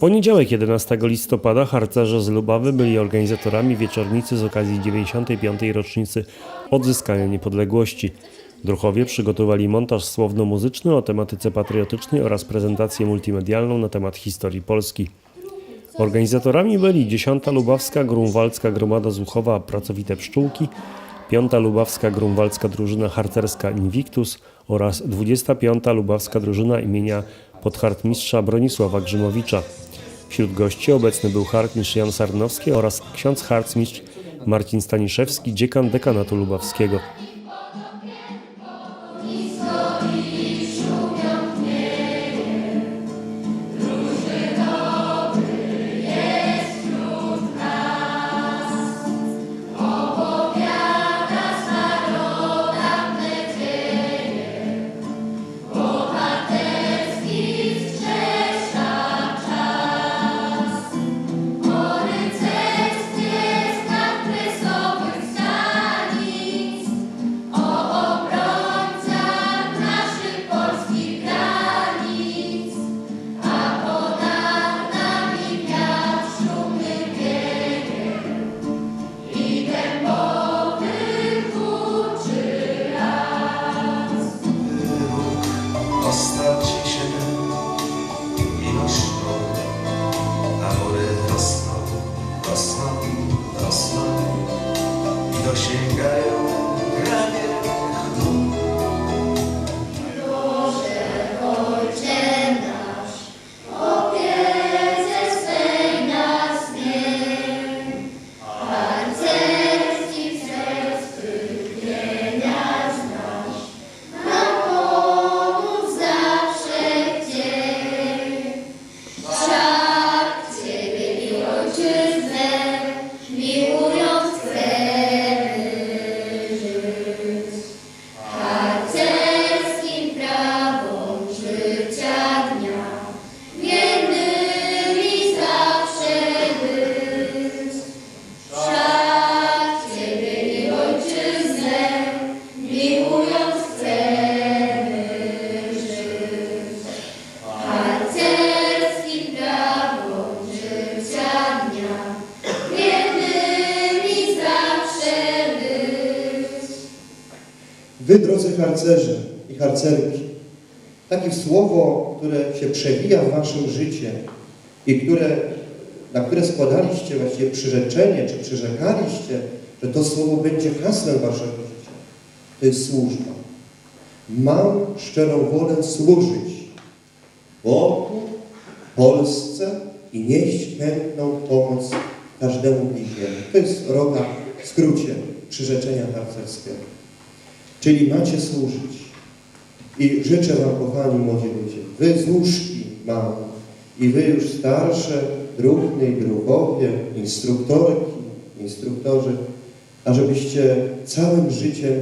Poniedziałek 11 listopada harcerze z Lubawy byli organizatorami wieczornicy z okazji 95. rocznicy odzyskania niepodległości. Druchowie przygotowali montaż słowno-muzyczny o tematyce patriotycznej oraz prezentację multimedialną na temat historii Polski. Organizatorami byli 10. Lubawska Grunwaldzka Gromada Zuchowa Pracowite Pszczółki, 5. Lubawska Grunwaldzka Drużyna Harcerska Invictus oraz 25. Lubawska Drużyna imienia podhartmistrza Bronisława Grzymowicza. Wśród gości obecny był hartmistrz Jan Sarnowski oraz ksiądz harcmistrz Marcin Staniszewski, dziekan dekanatu lubawskiego. I dosięgają Wy, drodzy harcerze i harcerki, takie słowo, które się przewija w waszym życie i które, na które składaliście właściwie przyrzeczenie, czy przyrzekaliście, że to słowo będzie hasłem waszego życia, to jest służba. Mam szczerą wolę służyć Bogu, Polsce i nieść chętną pomoc każdemu bliźniemu. To jest roga w skrócie przyrzeczenia harcerskiego. Czyli macie służyć. I życzę Wam, kochani młodzi ludzie, Wy z łóżki małe i Wy już starsze, druhny i druhowie, instruktorki, instruktorzy, ażebyście całym życiem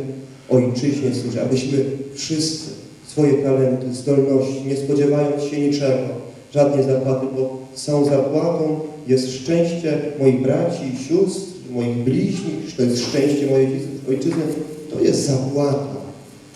ojczyźnie służyli, abyśmy wszyscy swoje talenty, zdolności, nie spodziewając się niczego, żadnej zapłaty, bo całą zapłatą jest szczęście moich braci i sióstr, moich bliźnich, to jest szczęście mojej ojczyzny, to jest zapłata